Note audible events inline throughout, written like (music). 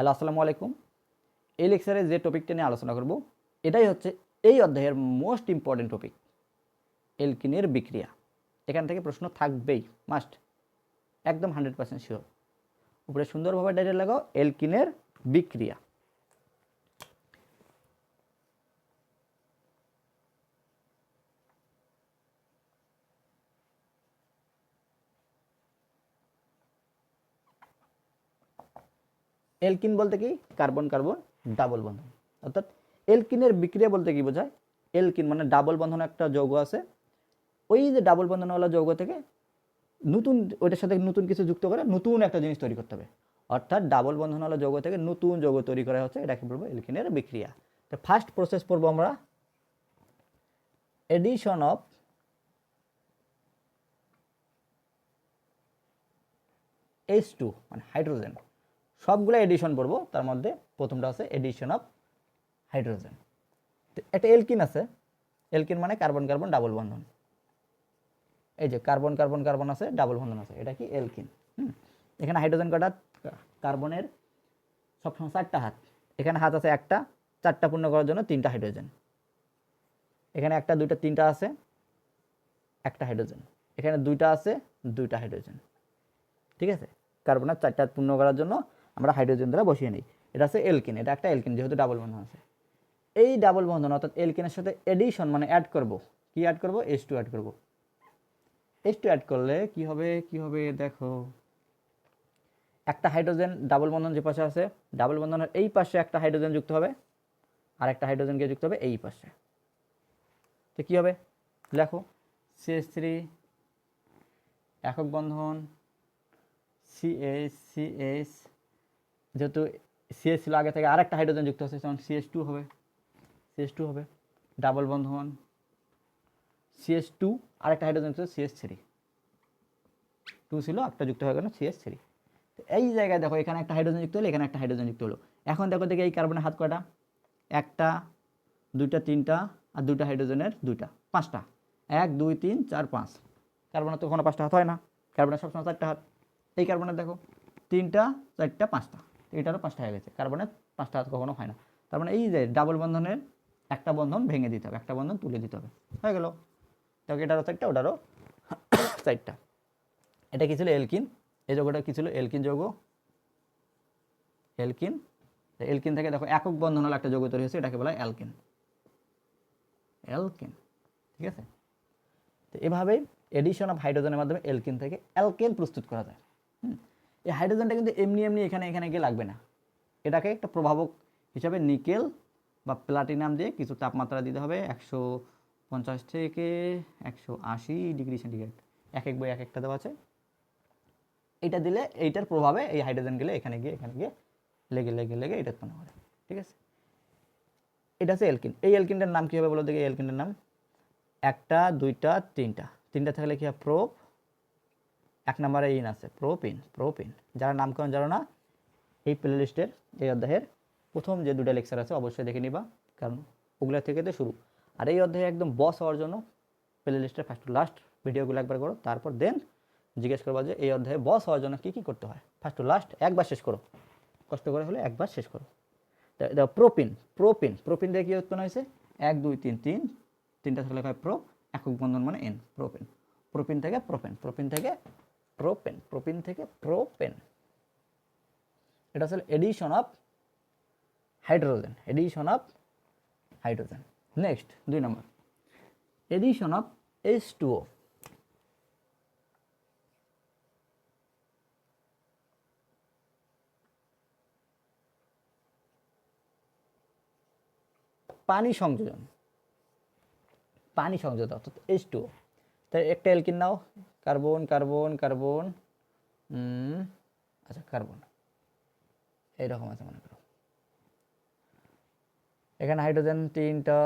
Hello, আসসালামু আলাইকুম। এই লেকচারে যে টপিকটা নিয়ে আলোচনা করব, এটাই হচ্ছে এই অধ্যায়ের মোস্ট ইম্পর্টেন্ট টপিক, এলকিনের বিক্রিয়া। এখান থেকে প্রশ্ন থাকবেই, মাস্ট। একদম হান্ড্রেড পার্সেন্ট শিওর। উপরে সুন্দরভাবে ডাইরেক্ট লাগাও, এলকিনের বিক্রিয়া। এলকিন বলতে কি? কার্বন কার্বন, ডাবল বন্ধন। অর্থাৎ এলকিনের বিক্রিয়া বলতে কি বোঝায়? এলকিন মানে ডাবল বন্ধন একটা যৌগ আছে। ওই যে ডাবল বন্ধনওয়ালা যৌগ থেকে নতুন, ওইটার সাথে নতুন কিছু যুক্ত করে নতুন একটা জিনিস তৈরি করতে হবে। অর্থাৎ ডাবল বন্ধনওয়ালা যৌগ থেকে নতুন যৌগ তৈরি করা হচ্ছে, এটাকে বলব এলকিনের বিক্রিয়া। তো ফার্স্ট প্রসেস পড়ব আমরা। এডিশন অফ এইচ টু মানে হাইড্রোজেন সবগুলো এডিশন পড়ব। তার মধ্যে প্রথমটা আছে এডিশন অফ হাইড্রোজেন একটা এলকিন আছে। এলকিন মানে কার্বন কার্বন ডাবল বন্ধন এই যে কার্বন কার্বন কার্বন আছে ডাবল বন্ধন আছে। এটা কি এলকিন হুম। এখানে হাইড্রোজেন কটা কার্বনের সবসময় চারটা হাত। এখানে হাত আছে একটা, চারটা পূর্ণ করার জন্য তিনটা হাইড্রোজেন এখানে একটা, দুইটা, তিনটা আছে, একটা হাইড্রোজেন এখানে দুইটা আছে, দুইটা হাইড্রোজেন ঠিক আছে? কার্বনের চারটা পূর্ণ করার জন্য আমরা হাইড্রোজেন দ্বারা বসিয়ে নিই। এটা আছে এলকিন এটা একটা এলকিন যেহেতু ডাবল বন্ধন আছে। এই ডাবল বন্ধন, অর্থাৎ এলকিনের সাথে এডিশন মানে অ্যাড করব। কি অ্যাড করব? এস টু অ্যাড করব। এস টু অ্যাড করলে কি হবে? কি হবে? দেখো। একটা হাইড্রোজেন ডাবল বন্ধন যে পাশে আছে ডাবল বন্ধনের এই পাশে একটা হাইড্রোজেন যুক্ত হবে, আর একটা হাইড্রোজেন গিয়ে যুক্ত হবে? এই পাশে। তো কী হবে? লেখো সিএস থ্রি একক বন্ধন সিএস সিএস যেহেতু সিএস ছিল, আগে থেকে আরেকটা হাইড্রোজেন যুক্ত হচ্ছে তখন সিএস টু হবে সিএস টু হবে ডাবল বন্ধন সিএস টু আরেকটা হাইড্রোজেন ছিল সিএস থ্রি টু ছিল, একটা যুক্ত হয়ে গেল সিএস থ্রি এই জায়গায় দেখো, এখানে একটা হাইড্রোজেন যুক্ত হলো, এখানে একটা হাইড্রোজেন যুক্ত হলো। এখন দেখো দেখে এই কার্বনের হাত কয়টা? একটা, দুইটা, তিনটা, আর দুইটা হাইড্রোজেনের দুইটা, পাঁচটা। এক, দুই, তিন, চার, পাঁচ। কার্বনের তো কোনো পাঁচটা হাত হয় না। কার্বনের সবসময় চারটা হাত। এই কার্বনের দেখো, তিনটা, চারটা, পাঁচটা। এটারও পাঁচটা হয়ে গেছে কার্বনের পাঁচটা হাত কখনো হয় না। তার মানে এই যে ডাবল বন্ধনের একটা বন্ধন ভেঙে দিতে হবে, একটা বন্ধন তুলে দিতে হবে। হয়ে গেল। দেখো এটারও চারটা ওটারও (coughs) চারটা এটা কি ছিল এলকিন? এই যৌগটা কি ছিল? এলকিন যৌগ। এলকিন। এলকিন থেকে দেখো একক বন্ধন হলো একটা যৌগ তৈরি হয়েছে, এটাকে বলা হয় অ্যালকিন। অ্যালকিন। ঠিক আছে? তো এভাবেই এডিশন অফ হাইড্রোজেনের মাধ্যমে এলকিন থেকে অ্যালকেন প্রস্তুত করা যায়। হুম? এই হাইড্রোজেনটা কিন্তু এমনি এমনি এখানে এখানে গিয়ে লাগবে না। এটাকে একটা প্রভাবক হিসাবে নিকেল বা প্লাটিনাম দিয়ে কিছু তাপমাত্রা দিতে হবে, একশো পঞ্চাশ থেকে একশো আশি ডিগ্রি সেন্টিগ্রেড। এক এক বই এক একটা দেওয়া আছে। এটা দিলে এইটার প্রভাবে এই হাইড্রোজেন গেলে এখানে গিয়ে এখানে গিয়ে লেগে লেগে লেগে এটা উৎপন্ন করে। ঠিক আছে? এটা আছে এলকিন এই এলকিনটার নাম কী হবে বলো দেখি? এলকিনটার নাম? একটা, দুইটা, তিনটা। তিনটা থাকলে কি হয় প্রোপ এক নম্বরে ইন আছে প্রোপিন প্রোপিন যারা নামকরণ জানো না? এই প্লে লিস্টের এই অধ্যায়ের প্রথম যে দুটো লেকচার আছে, অবশ্যই দেখে নিবা, কারণ ওগুলো থেকে তো শুরু। আর এই অধ্যায়ে একদম বস হওয়ার জন্য প্লে লিস্টের ফার্স্ট টু লাস্ট ভিডিওগুলো একবার করো, তারপর দেন জিজ্ঞেস করবা যে এই অধ্যায়ে বস হওয়ার জন্য কী কী করতে হয়? ফার্স্ট টু লাস্ট একবার শেষ করো। কষ্ট করে হলে একবার শেষ করো। প্রোপিন প্রোপিন প্রোপিন দিয়ে কী উৎপন্ন হয়েছে? এক, দুই, তিন তিন। তিনটা থাকলে হয় প্রো একক বন্ধন মানে এন প্রোপিন প্রোপিন থেকে প্রোপেন প্রোপিন থেকে প্রোপেন প্রোপিন থেকে প্রোপেন এটা আসলে addition of hydrogen addition of hydrogen next দুই নম্বর এডিশন অফ এইচ টুও পানি সংযোজন। পানি সংযোজন অর্থাৎ এইচ টু তাই একটা এলকিন নাও। Carbon carbon carbon. আচ্ছা কার্বন। এইরকম আছে মনে করো। এখানে হাইড্রোজেন তিনটা,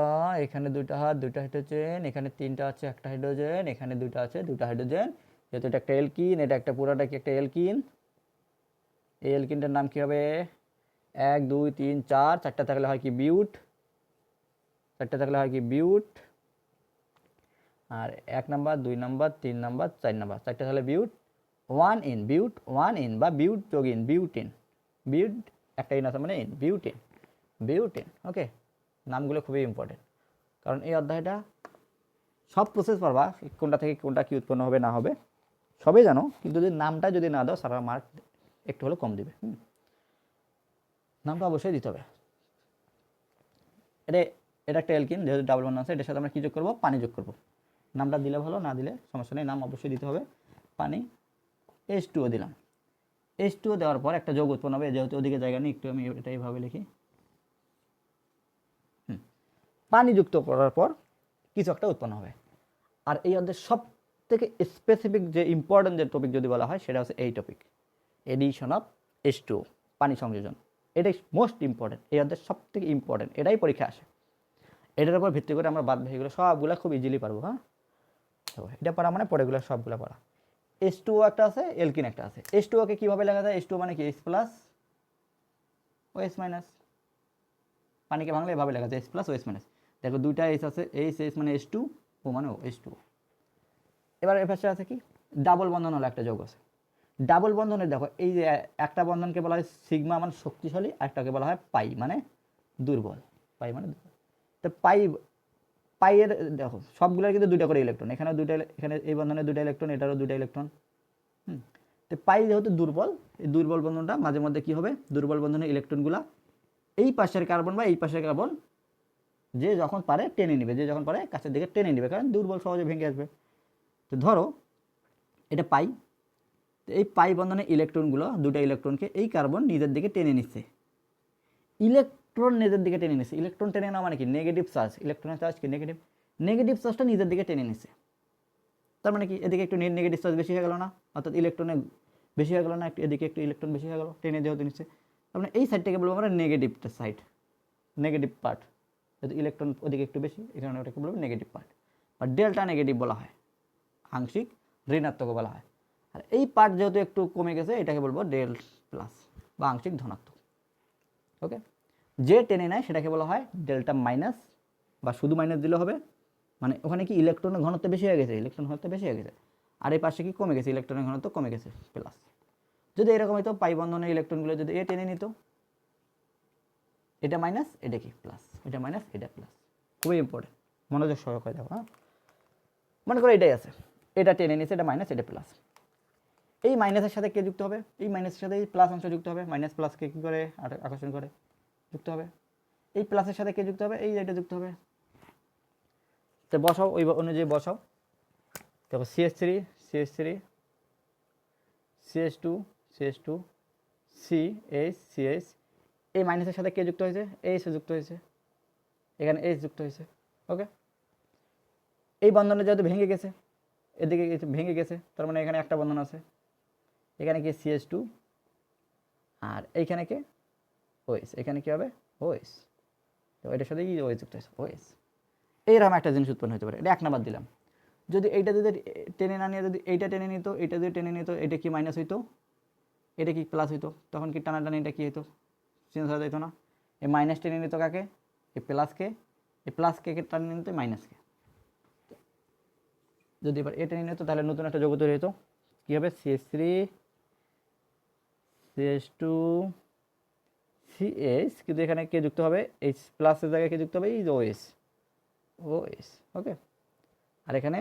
এখানে দুইটা হাত, দুইটা হাইড্রোজেন, এখানে তিনটা আছে, একটা হাইড্রোজেন, এখানে দুইটা আছে, দুইটা হাইড্রোজেন। যেহেতু এটা একটা এলকিন এটা একটা পুরাটা কি একটা এলকিন এই এলকিনটার নাম কি হবে? এক, দুই, তিন, চার। চারটা থাকলে হয় কি বিউট? চারটা থাকলে হয় কি বিউট? আর এক নাম্বার, দুই নাম্বার, তিন নাম্বার, চার নাম্বার। চারটা থাকলে bute one ene, bute one ene বা বিউট যোগিন বিউটিন বিউট একটা ইন আছে মানে বিউটেন বিউটেন ওকে? নামগুলো খুবই ইম্পর্টেন্ট কারণ এই অধ্যায়টা সব প্রসেস পারবা, কোনটা থেকে কোনটা কি উৎপন্ন হবে, না হবে, সবই জানো। কিন্তু যদি নামটা যদি না দাও, সারা মার্ক একটু হলেও কম দিবে। নামটা অবশ্যই দিতে হবে। এটা এটা একটা এলকিন যেহেতু ডাবল ওয়ান আছে, এটার সাথে আমরা কী যোগ করব? পানি যোগ করব। নামটা দিলে ভালো, না দিলে সমস্যা নেই। নাম অবশ্যই দিতে হবে। পানি এস টুও দিলাম। এস টুও দেওয়ার পর একটা যোগ উৎপন্ন হবে। যেহেতু ওদিকে জায়গা নেই, একটু আমি এটা এইভাবে লিখি। পানি যুক্ত করার পর কিছু একটা উৎপন্ন হবে। আর এই অধ্যায়ের সব থেকে স্পেসিফিক যে ইম্পর্টেন্ট যে টপিক যদি বলা হয়, সেটা হচ্ছে এই topic addition of H two পানি সংযোজন। এটাই মোস্ট ইম্পর্টেন্ট এই অধ্যায়ের সব থেকে ইম্পর্টেন্ট এটাই পরীক্ষা আসে। এটার উপর ভিত্তি করে আমরা বাদ বাকিগুলো সবগুলো খুব ইজিলি পারব হ্যাঁ? তো এটা পড়া মানে পরেগুলো সবগুলো পড়া। এস টু একটা আছে এলকিন একটা আছে। এস টু ওকে কীভাবে লেখা যায়? এস টু মানে কি? H plus O H minus পানিকে ভাঙলে এভাবে লেখা যায়। H plus O H minus দেখো দুইটা এস আছে এইস এস মানে এস টু ও মানে ও এস টু এবার এর পাশে আছে কি? ডাবল বন্ধন হলো একটা যোগ আছে। ডাবল বন্ধনের দেখো, এই যে একটা বন্ধনকে বলা হয় সিগমা মানে শক্তিশালী একটাকে বলা হয় পাই মানে দুর্বল। পাই মানে দুর্বল। তো পাই পাইয়ের, দেখো, সবগুলোর কিন্তু দুইটা করে ইলেকট্রন এখানে দুইটা এখানে এই বন্ধনে দুইটা ইলেকট্রন এটারও দুইটা ইলেকট্রন হুম? তো পাই যেহেতু দুর্বল, এই দুর্বল বন্ধনটা মাঝে মধ্যে কি হবে? দুর্বল বন্ধনের ইলেকট্রনগুলা এই পাশের কার্বন বা এই পাশের কার্বন যে যখন পারে টেনে নিবে, যে যখন পারে কাছের দিকে টেনে নিবে, কারণ দুর্বল সহজে ভেঙে আসবে। তো ধরো, এটা পাই, তো এই পাই বন্ধনের ইলেকট্রনগুলো দুটো ইলেকট্রনকে এই কার্বন নিজের দিকে টেনে নিচ্ছে। ইলেকট্রন নিজের দিকে টেনে নিচ্ছে ইলেকট্রন টেনে নেওয়া মানে কি? নেগেটিভ চার্জ ইলেকট্রনের চার্জ কি? নেগেটিভ নেগেটিভ চার্জটা নিজের দিকে টেনে নিচ্ছে তার মানে কি? এদিকে একটু নেগেটিভ চার্জ বেশি হয়ে গেল না? অর্থাৎ ইলেকট্রনে বেশি হয়ে গেল না? একটু এদিকে একটু ইলেকট্রন বেশি হয়ে গেল, টেনে যেহেতু নিচ্ছে তার মানে এই সাইডটাকে বলব আমরা নেগেটিভটা সাইড নেগেটিভ পার্ট যেহেতু ইলেকট্রন ওদিকে একটু বেশি এখানে ওটাকে বলব নেগেটিভ পার্ট বা ডেল্টা নেগেটিভ বলা হয়। আংশিক ঋণাত্মক বলা হয়। আর এই পার্ট যেহেতু একটু কমে গেছে, এটাকে বলব ডেল প্লাস বা আংশিক ধনাত্মক। ওকে যে টেনে নেয় সেটাকে বলা হয় ডেল্টা মাইনাস, বা শুধু মাইনাস দিলে হবে। মানে ওখানে কি ইলেকট্রনের ঘনত্ব বেশি হয়ে গেছে? ইলেকট্রন ঘনত্ব বেশি হয়ে গেছে। আর এই পাশে কি কমে গেছে? ইলেকট্রনের ঘনত্ব কমে গেছে প্লাস যদি এরকম হয়তো পাই বন্ধনের ইলেকট্রনগুলো যদি এ টেনে নিত, এটা মাইনাস এটা কি প্লাস এটা মাইনাস এটা প্লাস খুবই ইম্পর্টেন্ট মনোযোগ সহকারে দেখো হ্যাঁ? মনে করো এটাই আছে। এটা টেনে নিচ্ছে এটা মাইনাস এটা প্লাস এই মাইনাসের সাথে কে যুক্ত হবে? এই মাইনাসের সাথে এই প্লাস অংশ যুক্ত হবে। মাইনাস প্লাসকে কী করে? আকর্ষণ করে। যুক্ত হবে। এই প্লাসের সাথে কে যুক্ত হবে? এই এটা যুক্ত হবে। তো বসাও, ওই অনুযায়ী বসাও। দেখো CH three CH three CH two CH two C H CH এই মাইনাসের সাথে কে যুক্ত হয়েছে? এইচ যুক্ত হয়েছে। এখানে এইচ যুক্ত হয়েছে। ওকে এই বন্ধনটা যেহেতু ভেঙে গেছে, এদিকে ভেঙে গেছে, তার মানে এখানে একটা বন্ধন আছে। এখানে কি সিএস টু আর এইখানে কে? ওএস এখানে কি হবে? ওএস তো এটার সাথে কি ওএস যুক্ত হয়েছে? ওএস এইরকম একটা জিনিস উৎপন্ন হতে পারে। এটা এক নাম্বার দিলাম। যদি এইটা যদি টেনে না নিয়ে, যদি এইটা টেনে নিত, এইটা যদি টেনে নিত, এটা কি মাইনাস হইতো? এটা কি প্লাস হইতো? তখন কি টানাটানিটা কি হতো চেঞ্জ হয়ে যেত না। এই মাইনাস টেনে নিত কাকে? এই প্লাসকে এই প্লাসকে টানে নিত মাইনাসকে যদি এবার এটা নিয়ে নিত, তাহলে নতুন একটা জগৎ তৈরি হতো কী হবে? CH three CH two CH কিন্তু এখানে কে যুক্ত হবে? এইচ প্লাসের জায়গায় কে যুক্ত হবে? এই ও ওএস ওকে আর এখানে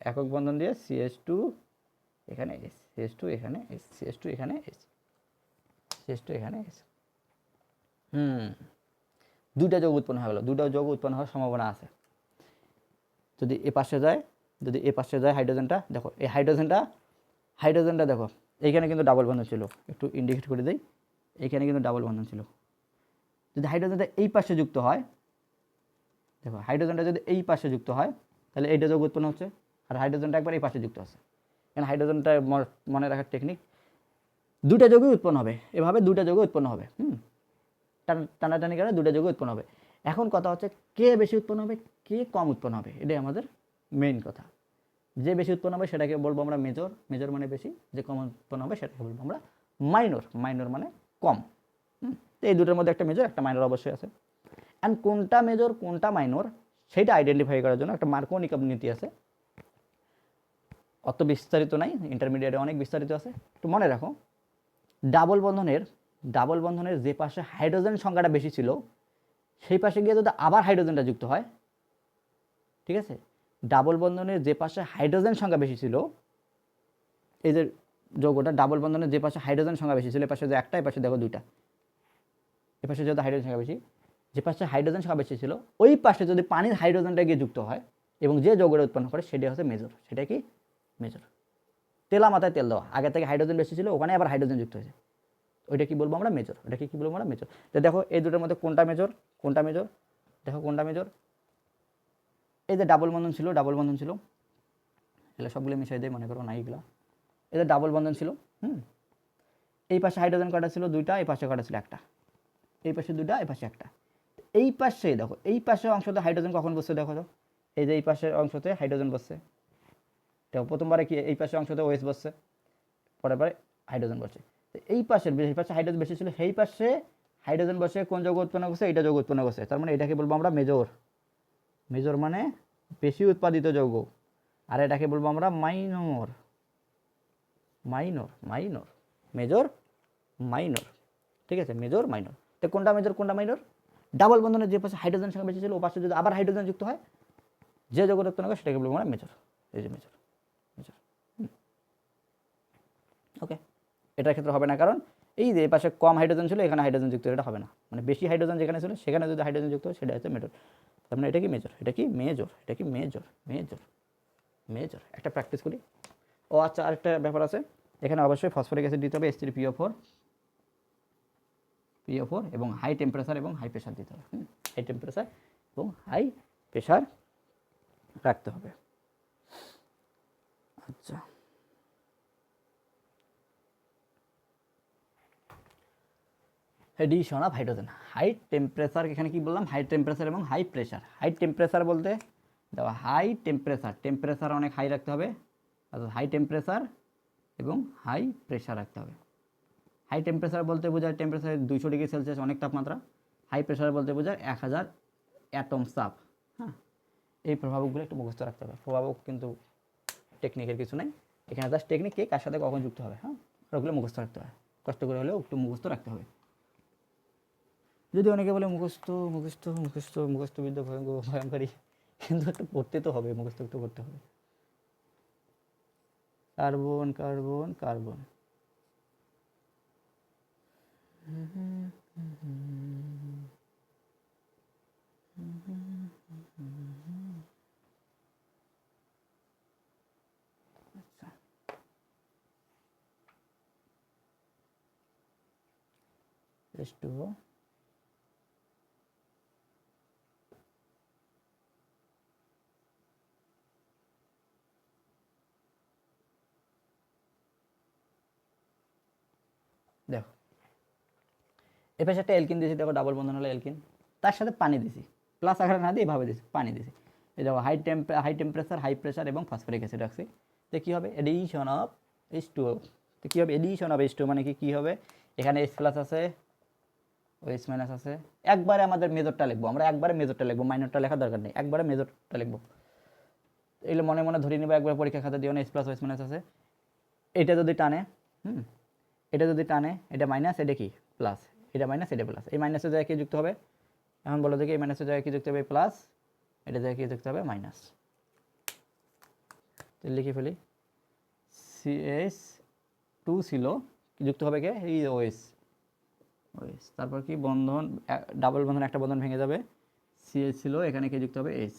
একক বন্ধন দিয়ে সিএস টু এখানে এস সি এস টু এখানে এস সিএস টু এখানে এস সি এস টু এখানে এস হুম, দুইটা যোগ উৎপন্ন হয়ে গেলো। দুটো যোগ উৎপন্ন হওয়ার সম্ভাবনা আছে। যদি এ পাশে যায়, যদি এ পাশে যায় হাইড্রোজেনটা, দেখো, এই হাইড্রোজেনটা হাইড্রোজেনটা দেখো, এইখানে কিন্তু ডাবল বন্ধন ছিল। একটু ইন্ডিকেট করে দিই। এইখানে কিন্তু ডাবল বন্ধন ছিল। যদি হাইড্রোজেনটা এই পাশে যুক্ত হয়, দেখো হাইড্রোজেনটা যদি এই পাশে যুক্ত হয়, তাহলে এইটা যোগ উৎপন্ন হচ্ছে, আর হাইড্রোজেনটা একবার এই পাশে যুক্ত আছে। এখানে হাইড্রোজেনটা মনে রাখার টেকনিক দুটা যোগই উৎপন্ন হবে, এভাবে দুটা যোগই উৎপন্ন হবে, হুম? টান- টানাটানি করে দুটা যোগই উৎপন্ন হবে। এখন কথা হচ্ছে কে বেশি উৎপন্ন হবে, কে কম উৎপন্ন হবে, এটাই আমাদের মেইন কথা। যে বেশি উৎপন্ন হবে সেটাকে বলব আমরা মেজর মেজর মানে বেশি, যে কম উৎপন্ন হবে সেটাকে বলব আমরা মাইনর মাইনর মানে কম। তো এই দুটোর মধ্যে একটা মেজর একটা মাইনর অবশ্যই আছে। অ্যান্ড কোনটা মেজর কোনটা মাইনর সেটা আইডেন্টিফাই করার জন্য একটা মার্কনিক নীতি আছে। অত বিস্তারিত নাই ইন্টারমিডিয়েটে অনেক বিস্তারিত আছে। একটু মনে রাখো ডাবল বন্ধনের ডাবল বন্ধনের যে পাশে হাইড্রোজেন সংখ্যাটা বেশি ছিল, সেই পাশে গিয়ে যদি আবার হাইড্রোজেনটা যুক্ত হয়, ঠিক আছে? ডাবল বন্ধনের যে পাশে হাইড্রোজেন সংখ্যা বেশি ছিল, এই যে যৌগটা ডাবল বন্ধনের যে পাশে হাইড্রোজেন সংখ্যা বেশি ছিল, এ পাশে যে একটা, এ পাশে দেখো দুইটা। এ পাশে যদি হাইড্রোজেন সংখ্যা বেশি, যে পাশে হাইড্রোজেন সংখ্যা বেশি ছিল, ওই পাশে যদি পানির হাইড্রোজেনটা গিয়ে যুক্ত হয় এবং যে যৌগটা উৎপন্ন করে সেটা হচ্ছে মেজর সেটা কি? মেজর তেলা মাথায় তেল দেওয়া। আগে থেকে হাইড্রোজেন বেশি ছিল, ওখানে আবার হাইড্রোজেন যুক্ত হয়েছে। ওইটা কি বলব আমরা? মেজর ওটাকে কি বলব আমরা? মেজর তো দেখো এই দুটোর মধ্যে কোনটা মেজর কোনটা মেজর দেখো কোনটা মেজর এই যে ডাবল বন্ধন ছিল ডাবল বন্ধন ছিল, এগুলো সবগুলো মিশাই দেয় মনে করো না এইগুলো যে ডাবল বন্ধন ছিল, হুম? এই পাশে হাইড্রোজেন কাটা ছিল দুইটা, এই পাশে কাটা ছিল একটা। এই পাশে দুইটা, এই পাশে একটা। এই পাশে, দেখো, এই পাশের অংশতে হাইড্রোজেন কখন বসছে দেখো তো? এই যে এই পাশের অংশতে হাইড্রোজেন বসছে। দেখো, প্রথমবারে কি এই পাশের অংশতে ওয়েস বসছে পরের বারে হাইড্রোজেন বসছে। তো এই পাশের, এই পাশে হাইড্রোজেন বেশি ছিল, সেই পাশে হাইড্রোজেন বসে কোন যৌগ উৎপন্ন করছে? এইটা যৌগ উৎপন্ন করছে। তার মানে এটাকে বলব আমরা মেজর মেজর মানে বেশি উৎপাদিত যৌগ। আর এটাকে বলব আমরা minor minor minor major minor ঠিক আছে? মেজর মাইনর তো কোনটা মেজর কোনটা মাইনর ডাবল বন্ধনের যে পাশে হাইড্রোজেন সংখ্যা বেশি ছিল, ও পাশে যদি আবার হাইড্রোজেন যুক্ত হয়, যে যৌগ উৎপন্ন করে সেটাকে বলব আমরা মেজর এই যে মেজর মেজর ওকে এটার ক্ষেত্রে হবে না, কারণ এই যে পাশে কম হাইড্রোজেন ছিল, এখানে হাইড্রোজেন যুক্ত, এটা হবে না। মানে বেশি হাইড্রোজেন যেখানে ছিল, সেখানে যদি হাইড্রোজেন যুক্ত সেটা হচ্ছে মেজর তার মানে এটা কি মেজর এটা কি মেজর এটা কি মেজর মেজর মেজর একটা প্র্যাকটিস করি। ও আচ্ছা আরেকটা ব্যাপার আছে। এখানে অবশ্যই ফসফরিক অ্যাসিড দিতে হবে H three PO four PO four এবং হাই টেম্পারেচার এবং হাই প্রেশার দিতে হবে হাই টেম্পারেচার এবং হাই প্রেশার রাখতে হবে। আচ্ছা। Addition of hydrogen high temperature এখানে কি বললাম? হাই টেম্পারেচার এবং হাই প্রেশার হাই টেম্পারেচার বলতে, দেখো হাই টেম্পারেচার টেম্পারেচার অনেক হাই রাখতে হবে। অর্থাৎ হাই টেম্পারেচার এবং হাই প্রেশার রাখতে হবে। হাই টেম্পারেচার বলতে বোঝায় টেম্পারেচার দুইশো ডিগ্রি সেলসিয়াস অনেক তাপমাত্রা। হাই প্রেশার বলতে বোঝায় এক হাজার অ্যাটম চাপ। হ্যাঁ এই প্রভাবকগুলো একটু মুখস্থ রাখতে হবে। প্রভাবক কিন্তু টেকনিকের কিছু নেই। এখানে জাস্ট টেকনিক কে কার সাথে কখন যুক্ত হবে হ্যাঁ? ওগুলো মুখস্থ রাখতে হবে। কষ্ট করে হলেও একটু মুখস্থ রাখতে হবে। যদি অনেকে বলে মুখস্থ মুখস্থ মুখস্থ মুখস্থ বিদ্যা ভয়ঙ্কর, ভয়ঙ্করী, কিন্তু একটু পড়তে তো হবে, মুখস্থ একটু করতে হবে। Carbon carbon carbon. আচ্ছা। H2O এ পাশে একটা এলকিন দিয়েছি, দেখো ডাবল বন্ধন হলো এলকিন। তার সাথে পানি দিছি প্লাস আকারে না দিয়ে এভাবে দিছি পানি দিছি এই দেখো high temp high temperature high pressure এবং ফসফরিক অ্যাসিড রাখছি। তো কী হবে? এডিশন অফ এইচ টু তো কী হবে? এডিশন অফ এইচ টু মানে কি? কী হবে? এখানে এইচ প্লাস আছে ও এইচ মাইনাস আছে। একবারে আমাদের মেজরটা লিখব, আমরা একবারে মেজরটা লিখব মাইনরটা লেখার দরকার নেই, একবারে মেজরটা লিখব। এগুলো মনে মনে ধরে নেব, একবার পরীক্ষা খাতা দিও না H plus O H minus আছে। এটা যদি টানে, হুম, এটা যদি টানে, এটা মাইনাস এটা কি? প্লাস এটা মাইনাস এটা প্লাস এই মাইনাসের জায়গায় কি যুক্ত হবে? এখন বলো দেখি, এই মাইনাসের জায়গায় কি যুক্ত হবে? প্লাস এটা জায়গায় কি যুক্ত হবে? মাইনাস লিখে ফেলি। সিএস টু ছিল। যুক্ত হবে কে? এই ওএস ওএস তারপর কি? বন্ধন ডাবল বন্ধন, একটা বন্ধন ভেঙে যাবে। সিএস ছিল, এখানে কি যুক্ত হবে? এস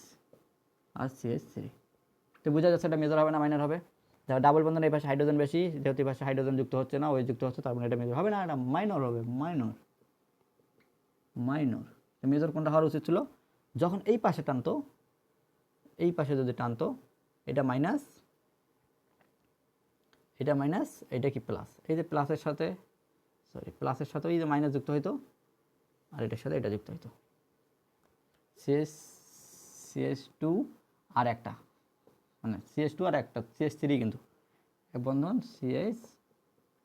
আর সিএস থ্রি তো বোঝা যাচ্ছে এটা মেজর হবে না মাইনার হবে। দেখো ডাবল বন্ধন, এই পাশে হাইড্রোজেন বেশি, যেহেতু এই পাশে হাইড্রোজেন যুক্ত হচ্ছে না ওই যুক্ত হচ্ছে, তার মানে এটা মেজর হবে না, এটা মাইনর হবে মাইনর মাইনর। মেজর কোনটা হওয়ার উচিত ছিল? যখন এই পাশে টানতো, এই পাশে যদি টানতো, এটা মাইনাস এটা মাইনাস, এটা কি প্লাস? এই যে প্লাসের সাথে, সরি, প্লাসের সাথে এই যে মাইনাস যুক্ত হইতো, আর এটার সাথে এটা যুক্ত হইতো। সিএস সিএস টু আর একটা। মানে সিএস টু আর একটা সিএস থ্রি কিন্তু। এক বন্ধন সিএস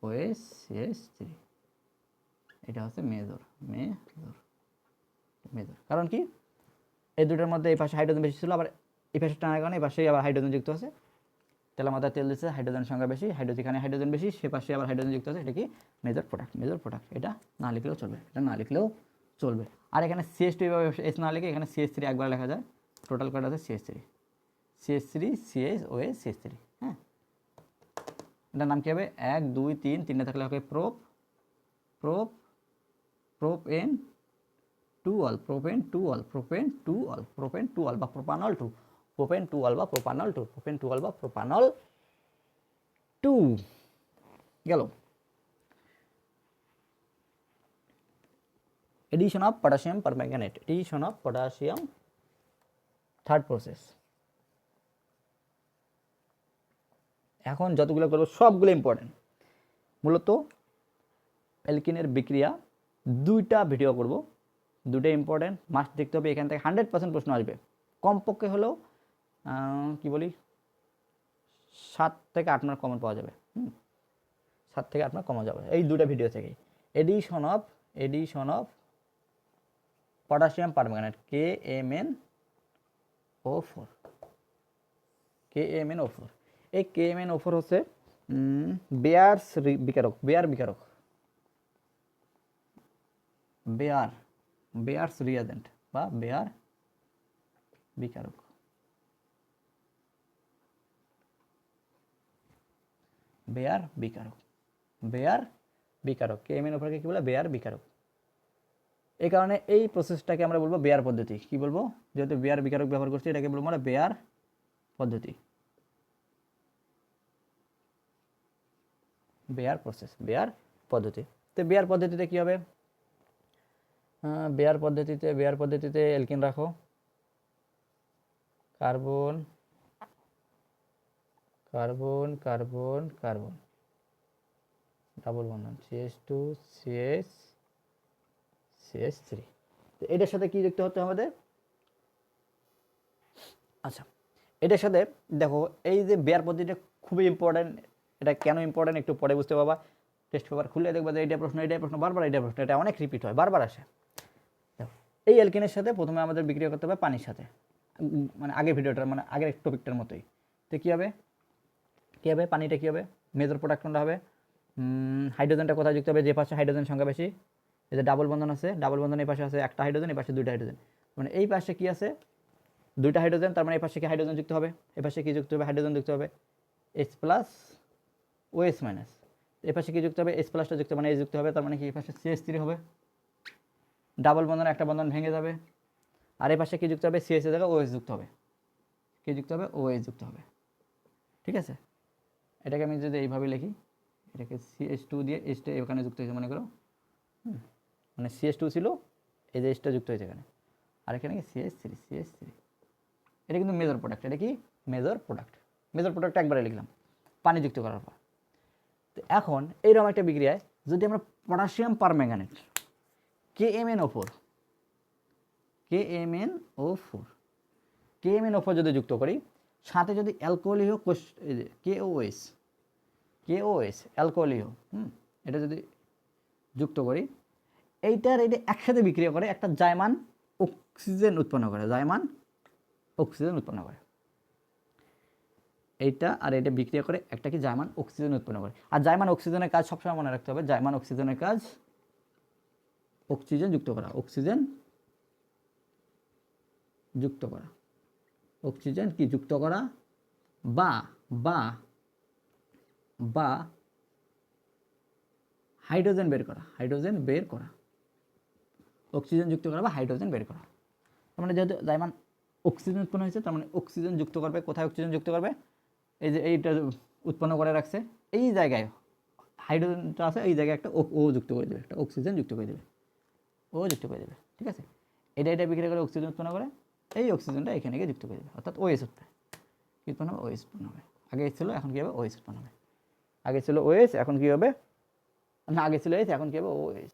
ওএস সিএস থ্রি এটা হচ্ছে মেজর মেজর। মেজর। কারণ কি? এই দুটোর মধ্যে এই পাশে হাইড্রোজেন বেশি ছিল, আবার এই পাশে টানার কারণে এই পাশে আবার হাইড্রোজেন যুক্ত আছে। তেলের মাথায় তেল দিচ্ছে, হাইড্রোজেন সংখ্যা বেশি, হাইড্রোজেন এখানে হাইড্রোজেন বেশি, সে পাশে আবার হাইড্রোজেন যুক্ত আছে, এটা কি? মেজর প্রোডাক্ট মেজর প্রোডাক্ট এটা না লিখলেও চলবে, এটা না লিখলেও চলবে। আর এখানে সিএস টু এভাবে এস না লিখে এখানে সিএস থ্রি একবার লেখা যায়। টোটাল কটা আছে? CH three CH three CH O H CH three হ্যাঁ। এটার নাম কী হবে? এক, দুই, তিন, তিনটে থাকলে হবে prop prop prop an two ol propane two ol propane two ol propane two ol বা propanol two propane two ol বা propanol two propane two ol বা প্রোপানল টু গেল addition of potassium permanganate addition of potassium third process এখন যতগুলো করব, সবগুলো important মূলত অ্যালকিনের বিক্রিয়া দুইটা ভিডিও করব। দুটো ইম্পর্টেন্ট মাস্ট দেখতে হবে এখান থেকে হান্ড্রেড পার্সেন্ট প্রশ্ন আসবে। কমপক্ষে হলেও কি বলি সাত থেকে আট মার্ক কমন পাওয়া যাবে। হুম সাত থেকে আট মার্ক কমন যাবে। এই দুটো ভিডিও থেকে addition of addition of potassium permanganate K M N O four K M N O four এই K M N O four হচ্ছে উম, বেয়ার্স বিকারক বেয়ার বিকারক। বেয়ার বেয়ার্স রিয়াজেন্ট বা বেয়ার বিকারক। বেয়ার বিকারক। বেয়ার বিকারক। কে এম এন ওপরকে কী বলে? বেয়ার বিকারক। এই কারণে এই প্রসেসটাকে আমরা বলব বেয়ার পদ্ধতি। কি বলব? যেহেতু বেয়ার বিকারক ব্যবহার করছি, এটাকে বলব আমরা বেয়ার পদ্ধতি। বেয়ার প্রসেস বেয়ার পদ্ধতি। তো বেয়ার পদ্ধতিতে কি হবে? বেয়ার পদ্ধতিতে বেয়ার পদ্ধতিতে এলকিন রাখো। Carbon carbon carbon carbon. Double বন্ধন। CH two CH CH three তো এটার সাথে কি দেখতে হতে আমাদের? আচ্ছা এটার সাথে দেখো, এই যে বেয়ার পদ্ধতিটা খুবই ইম্পর্ট্যান্ট এটা কেন ইম্পর্ট্যান্ট একটু পরে বুঝতে পারবা। টেস্ট পেপার খুলে দেখবা যে এইটা প্রশ্ন এইটা প্রশ্ন, বারবার এইটা প্রশ্ন, এটা অনেক রিপিট হয়, বারবার আসে। এই অ্যালকিনের সাথে প্রথমে আমাদের বিক্রিয়া করতে হবে পানির সাথে। মানে আগের ভিডিওটার মানে আগের টপিকটার মতোই। তো কী হবে? কী হবে? পানিটা কী হবে? মেজর প্রোডাক্ট কোনটা হবে? হাইড্রোজেনটা কোথায় যুক্ত হবে? যে পাশে হাইড্রোজেন সংখ্যা বেশি। যে ডাবল বন্ধন আছে ডাবল বন্ধন এই পাশে আছে, একটা হাইড্রোজেন এই পাশে দুইটা হাইড্রোজেন মানে এই পাশে কী আছে? দুইটা হাইড্রোজেন তার মানে এই পাশে কি হাইড্রোজেন যুক্ত হবে? এই পাশে কি যুক্ত হবে? হাইড্রোজেন যুক্ত হবে। H plus O H minus এই পাশে কি যুক্ত হবে? এস প্লাসটা যুক্ত মানে এই যুক্ত হবে, তার মানে কি এই পাশে সিএস থ্রি হবে। ডাবল বন্ধন একটা বন্ধন ভেঙে যাবে। আর এই পাশে কি যুক্ত হবে? সিএস এর জায়গায় ওএস যুক্ত হবে। কি যুক্ত হবে? ওএস যুক্ত হবে। ঠিক আছে? এটাকে আমি যদি এইভাবে লিখি, এটাকে সিএস টু দিয়ে এসটা এখানে যুক্ত হয়েছে, মনে করো। মানে সিএস টু ছিল, এই যে এসটা যুক্ত হয়েছে এখানে। আর এখানে কি সিএস থ্রি সিএস থ্রি এটা কিন্তু মেজর প্রোডাক্ট এটা কি? মেজর প্রোডাক্ট মেজর প্রোডাক্ট একবারে লিখলাম, পানি যুক্ত করার পর। তো এখন এইরকম একটা বিক্রিয়ায় যদি আমরা potassium permanganate K M N O four K M N O four K M N O যদি যুক্ত করি, সাথে যদি অ্যালকোহলিও কে ও এস কে ও এস অ্যালকোহলিও হুম, এটা যদি যুক্ত করি, এইটার এটা একসাথে বিক্রিয়া করে একটা জায়মান অক্সিজেন উৎপন্ন করে, জায়মান অক্সিজেন উৎপন্ন করে। এইটা আর এটা বিক্রিয়া করে একটা কি জায়মান অক্সিজেন উৎপন্ন করে। আর জায়মান অক্সিজেনের কাজ সবসময় মনে রাখতে হবে, জায়মান অক্সিজেনের কাজ অক্সিজেন যুক্ত করা, অক্সিজেন যুক্ত করা। অক্সিজেন কি যুক্ত করা? বা বা বা হাইড্রোজেন বের করা, হাইড্রোজেন বের করা। অক্সিজেন যুক্ত করা বা হাইড্রোজেন বের করা। তার মানে যেহেতু জাইমান অক্সিজেন উৎপন্ন হয়েছে, তার মানে অক্সিজেন যুক্ত করবে, কোথায় অক্সিজেন যুক্ত করবে? এই যে এইটা উৎপন্ন করে রাখছে, এই জায়গায় হাইড্রোজেনটা আছে, এই জায়গায় একটা ও যুক্ত করে দেবে, একটা অক্সিজেন যুক্ত করে দেবে। ও যুক্ত করে দেবে, ঠিক আছে? এটা এটা বিক্রি করে অক্সিজেন উৎপন্ন করে, এই অক্সিজেনটা এখানে গিয়ে যুক্ত করে দেবে, অর্থাৎ ওএস উঠবে কী উৎপন্ন হবে? ওএস উৎপন্ন হবে। আগে ছিল, এখন কী হবে? ওএস উৎপন্ন হবে। আগে ছিল ওএস এখন কী হবে? না, আগে ছিল এস এখন কী হবে? ওএস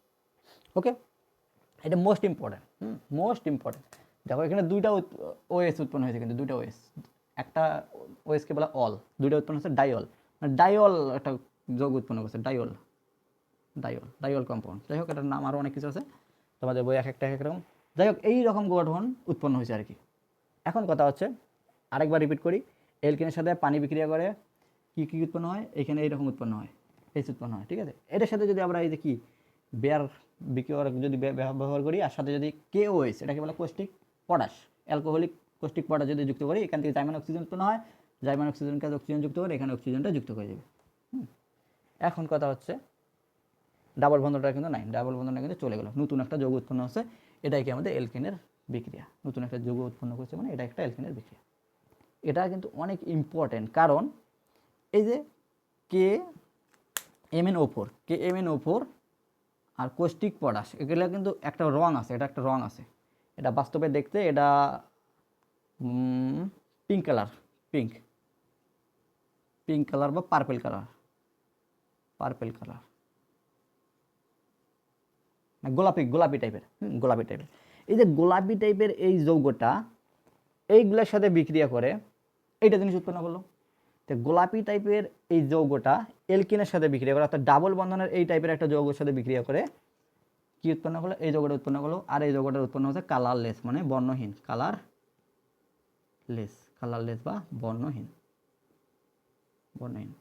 ওকে এটা মোস্ট ইম্পর্ট্যান্ট হুম? মোস্ট ইম্পর্ট্যান্ট দেখো, এখানে দুইটা ওএস উৎপন্ন হয়েছে কিন্তু, দুইটা ওএস একটা ওএসকে বলা অল দুইটা উৎপন্ন হচ্ছে ডাইঅল মানে ডাইঅল একটা যোগ উৎপন্ন করছে ডাইঅল ডাইঅল ডাইঅল কম্পাউন্ড যাই হোক, এটার নাম আরও অনেক কিছু আছে। তোমাদের বই এক একটা এক এক রকম। যাই হোক, এই রকম গঠন উৎপন্ন হয়েছে আর কি। এখন কথা হচ্ছে, আরেকবার রিপিট করি, এলকিনের সাথে পানি বিক্রিয়া করে কী কী উৎপন্ন হয়? এখানে এইরকম উৎপন্ন হয় এইচ উৎপন্ন হয়, ঠিক আছে? এটার সাথে যদি আমরা এই যে কি বেয়ার বিক্রিয়ার যদি ব্যবহার করি, আর সাথে যদি কে ওএস এটাকে বলে caustic potash alcoholic caustic potash যদি যুক্ত করি, এখান থেকে জাইমান অক্সিজেন উৎপন্ন হয় জাইমান অক্সিজেনকে অক্সিজেন যুক্ত করে, এখানে অক্সিজেনটা যুক্ত দেবে হুম। এখন কথা হচ্ছে ডাবল বন্ধনটা কিন্তু নাই, ডাবল বন্ধনটা কিন্তু চলে গেল। নতুন একটা যৌগ উৎপন্ন হচ্ছে, এটাই কি আমাদের এলকেনের বিক্রিয়া। নতুন একটা যৌগ উৎপন্ন করছে মানে এটা একটা এলকেনের বিক্রিয়া। এটা কিন্তু অনেক ইম্পর্টেন্ট কারণ এই যে K M N O four K M N O four আর কোষ্টিক পটাশ এগুলো কিন্তু একটা রং আছে, এটা একটা রং আছে। এটা বাস্তবে দেখতে এটা pink colour pink pink colour বা পার্পেল কালার পার্পেল কালার গোলাপি গোলাপি টাইপের গোলাপি টাইপের এই যে গোলাপি টাইপের এই যৌগটা, এইগুলোর সাথে বিক্রিয়া করে এইটা জিনিস উৎপন্ন করল। তো গোলাপি টাইপের এই যৌগটা এলকিনের সাথে বিক্রিয়া করে, অর্থাৎ ডাবল বন্ধনের এই টাইপের একটা যৌগের সাথে বিক্রিয়া করে, কি উৎপন্ন করল? এই যৌগটা উৎপন্ন করল। আর এই যৌগটার উৎপন্ন হচ্ছে কালারলেস মানে বর্ণহীন কালার লেস কালারলেস বা বর্ণহীন। বর্ণহীন।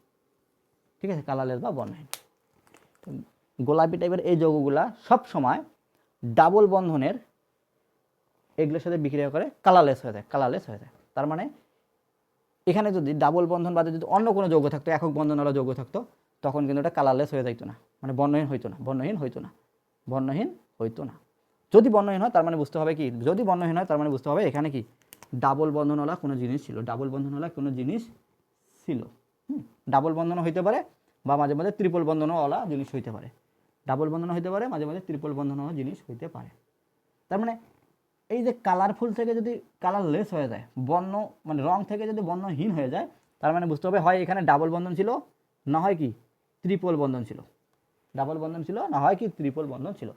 ঠিক আছে? কালারলেস বা বর্ণহীন। গোলাপি টাইপের এই যৌগগুলা সব সময় ডাবল বন্ধনের এগুলোর সাথে বিক্রিয়া করে কালারলেস হয়ে যায় কালারলেস হয়ে যায়। তার মানে এখানে যদি ডাবল বন্ধন বাদে যদি অন্য কোনো যৌগ থাকতো, একক বন্ধনওয়ালা যৌগ থাকতো, তখন কিন্তু এটা কালারলেস হয়ে যাইতো না। মানে বর্ণহীন হইতো না, বর্ণহীন হইতো না, বর্ণহীন হইতো না। যদি বর্ণহীন হয়, তার মানে বুঝতে হবে কি? যদি বর্ণহীন হয়, তার মানে বুঝতে হবে এখানে কি? ডাবল বন্ধনওয়ালা কোনো জিনিস ছিল ডাবল বন্ধনওয়ালা কোনো জিনিস ছিল। ডাবল বন্ধনও হইতে পারে বা মাঝে মাঝে ত্রিপল বন্ধনওয়ালা জিনিস হইতে পারে। ডাবল বন্ধন হইতে পারে, মাঝে মাঝে ত্রিপল বন্ধনওয়ালা জিনিস হইতে পারে। তার মানে এই যে কালারফুল থেকে যদি কালারলেস হয়ে যায়, বর্ণ মানে রং থেকে যদি বর্ণহীন হয়ে যায়, তার মানে বুঝতে হবে হয় এখানে ডাবল বন্ধন ছিল, না হয় কি ত্রিপল বন্ধন ছিল। ডাবল বন্ধন ছিল, না হয় কি ত্রিপল বন্ধন ছিল।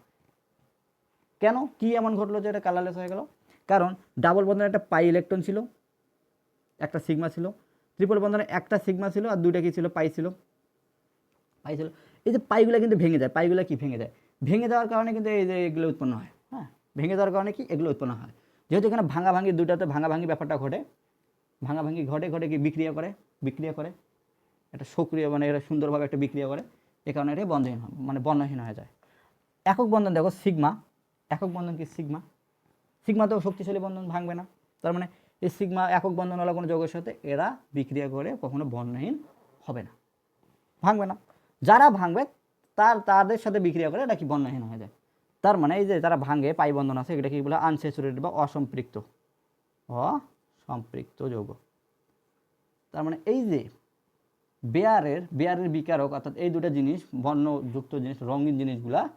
কেন? কি এমন ঘটলো যে এটা কালারলেস হয়ে গেল? কারণ ডাবল বন্ধনে একটা পাই ইলেকট্রন ছিল, একটা সিগমা ছিল ত্রিপল বন্ধনে একটা সিগমা ছিল, আর দুইটা কি ছিল? পাই ছিল। পাই ছিল। এই যে পাইগুলো কিন্তু ভেঙে যায়, পাইগুলো কি ভেঙে যায়? ভেঙে যাওয়ার কারণে কিন্তু এই যে এগুলো উৎপন্ন হয় হ্যাঁ? ভেঙে যাওয়ার কারণে কি? এগুলো উৎপন্ন হয়। যেহেতু এখানে ভাঙা ভাঙি দুটাতে ভাঙা ভাঙি ব্যাপারটা ঘটে ভাঙা ভাঙি ঘটে ঘটে কি বিক্রিয়া করে? বিক্রিয়া করে। একটা সক্রিয় মানে এটা সুন্দরভাবে একটা বিক্রিয়া করে। এ কারণে এটা বন্ধহীন মানে বর্ণহীন হয়ে যায়। একক বন্ধন দেখো, সিগমা। একক বন্ধন কি সিগমা? সিগমা তো শক্তিশালী বন্ধন, ভাঙবে না। তার মানে এই সিগমা একক বন্ধন বন্ধনওয়ালা কোনো যৌগের সাথে, এরা বিক্রিয়া করে কখনো বর্ণহীন হবে না। ভাঙবে না। যারা ভাঙবে, তার, তাদের সাথে বিক্রিয়া করে এটা কি বর্ণহীন হয়ে যায়। তার মানে এই যে যারা ভাঙে, পাই বন্ধন আছে এটা কি বলে? আনস্যাচুরেটেড বা অসম্পৃক্ত। অসম্পৃক্ত যৌগ। তার মানে এই যে বেয়ারের বেয়ারের বিকারক, অর্থাৎ এই দুটো জিনিস, বর্ণযুক্ত জিনিস, রঙিন জিনিসগুলা,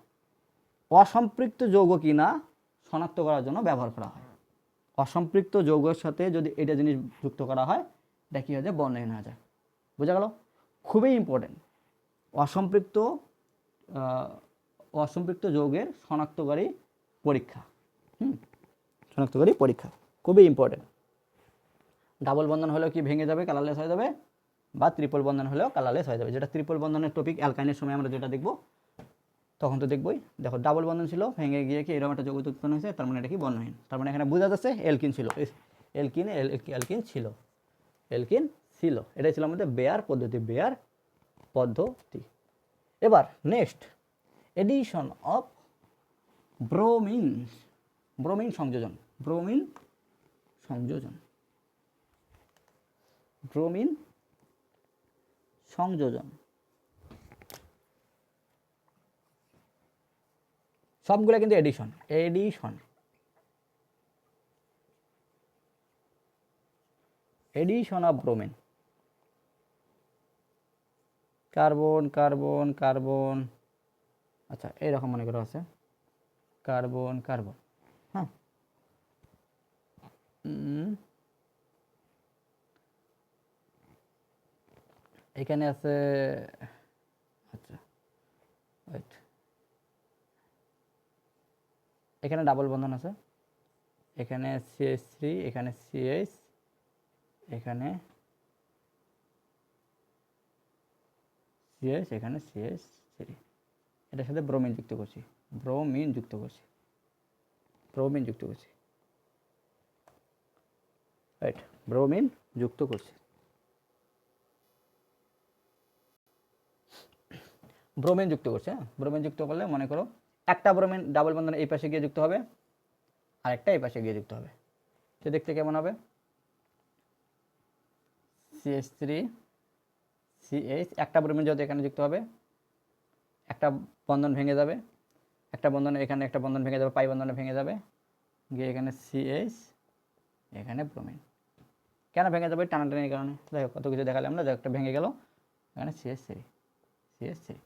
অসম্পৃক্ত যৌগ কিনা শনাক্ত করার জন্য ব্যবহার করা হয়। অসম্পৃক্ত যৌগের সাথে যদি এটা জিনিস যুক্ত করা হয়, এটা কী হয়ে যায়? বর্ণহীন হয়ে যায়। বোঝা গেল? খুবই ইম্পর্টেন্ট অসম্পৃক্ত অসম্পৃক্ত যৌগের শনাক্তকারী পরীক্ষা। হুম, শনাক্তকারী পরীক্ষা, খুবই ইম্পর্টেন্ট ডাবল বন্ধন হলেও কি ভেঙে যাবে? কালারলেস হয়ে যাবে বা ত্রিপল বন্ধন হলেও কালারলেস হয়ে যাবে। যেটা ত্রিপল বন্ধনের টপিক অ্যালকাইনের সময় আমরা যেটা দেখব, তখন তো দেখবই। দেখো ডাবল বন্ধন ছিল, ভেঙে গিয়ে কি এরকম একটা যৌগ উৎপন্ন হয়েছে, তার মানে এটা কি বর্ণহীন তার মানে এখানে বোঝা যাচ্ছে এলকিন ছিল। এলকিন এলকিন ছিল। এলকিন ছিল। এটাই ছিল আমাদের বেয়ার পদ্ধতি। বেয়ার পদ্ধতি। এবার next addition of bromine bromine সংযোজন ব্রোমিন সংযোজন ব্রোমিন সংযোজন। সবগুলো কিন্তু addition addition addition of bromine carbon carbon carbon আচ্ছা এইরকম মনে করো আছে। কার্বন কার্বন হ্যাঁ। এখানে আছে আচ্ছা এখানে ডাবল বন্ধন আছে। এখানে সিএস থ্রি এখানে সিএস এখানে সিএস এখানে সিএস থ্রি এটার সাথে ব্রোমিন যুক্ত করছি। ব্রোমিন যুক্ত করছি। ব্রোমিন যুক্ত করছি। রাইট ব্রোমিন যুক্ত করছি। ব্রোমিন যুক্ত করছে হ্যাঁ? ব্রোমিন যুক্ত করলে মনে করো একটা ব্রোমিন ডাবল বন্ধন এই পাশে গিয়ে যুক্ত হবে আর একটা এই পাশে গিয়ে যুক্ত হবে। তো দেখতে কেমন হবে? সিএইচ থ্রি সিএইচ একটা ব্রোমিন যদি এখানে যুক্ত হবে, একটা বন্ধন ভেঙে যাবে, একটা বন্ধন এখানে একটা বন্ধন ভেঙে যাবে, পাই বন্ধনে ভেঙে যাবে, গিয়ে এখানে সিএইচ এখানে ব্রোমিন কেন ভেঙে যাবে? টানাটানির কারণে। দেখো কত কিছু দেখালাম না একটা ভেঙে গেল, এখানে সিএস থ্রি সিএস থ্রি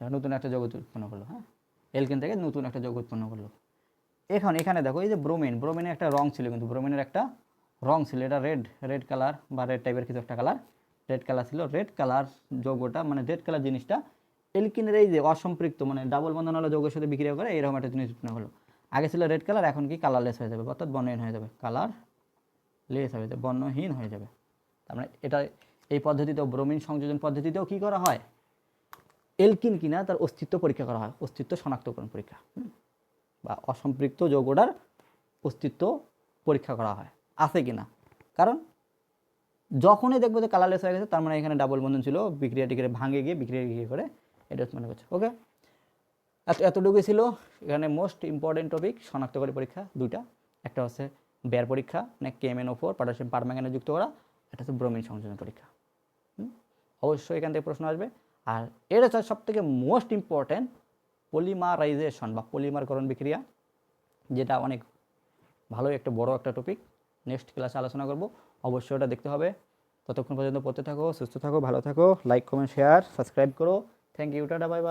নতুন একটা জগৎ উৎপন্ন করল হ্যাঁ? এলকেন থেকে নতুন একটা জগৎ উৎপন্ন করল। এখন এখানে দেখো, এই যে ব্রোমিন ব্রোমিনের একটা রং ছিল কিন্তু ব্রোমিনের একটা রং ছিল। এটা রেড রেড কালার বা রেড টাইপের কিছু একটা কালার রেড কালার ছিল। রেড কালার যৌগটা মানে রেড কালার জিনিসটা এলকিনের এই যে অসম্পৃক্ত মানে ডাবল বন্ধন হলো যৌগের সাথে বিক্রিয়া করে, এরকম একটা জিনিস উৎপন্ন হলো। আগে ছিল রেড কালার এখন কি কালারলেস হয়ে যাবে? অর্থাৎ বর্ণহীন হয়ে যাবে। কালার লেস হয়ে যাবে, বর্ণহীন হয়ে যাবে। তার মানে এটা, এই পদ্ধতিতেও ব্রোমিন সংযোজন পদ্ধতিতেও কি করা হয়? এলকিন কিনা তার অস্তিত্ব পরীক্ষা করা হয়। অস্তিত্ব শনাক্তকরণ পরীক্ষা। বা অসম্পৃক্ত যৌগটার অস্তিত্ব পরীক্ষা করা হয়। আছে কিনা? কারণ যখনই দেখব যে কালারলেস হয়ে গেছে, তার মানে এখানে ডাবল বন্ধন ছিল, বিক্রিয়া টিক্রিয়া ভাঙে গিয়ে, বিক্রিয়া গিয়ে করে এটা মনে করছে ওকে এত, এতটুকুই ছিল। এখানে মোস্ট ইম্পর্টেন্ট টপিক শনাক্তকারী পরীক্ষা দুইটা। একটা হচ্ছে বেয়ার পরীক্ষা মানে কেএমএন ফোর পটাশিয়াম পারম্যাঙ্গানে যুক্ত করা। একটা হচ্ছে ব্রোমিন সংযোজন পরীক্ষা? অবশ্যই এখান থেকে প্রশ্ন আসবে। আর এটা হচ্ছে সব থেকে মোস্ট ইম্পর্ট্যান্ট পলিমারাইজেশন বা পলিমারকরণ বিক্রিয়া, যেটা অনেক ভালো একটা বড় একটা টপিক নেক্সট ক্লাসে আলোচনা করব। অবশ্যই ওটা দেখতে হবে। ততক্ষণ পর্যন্ত পড়তে থাকো, সুস্থ থাকো, ভালো থাকো লাইক কমেন্ট শেয়ার সাবস্ক্রাইব করো। Thank you tata bye bye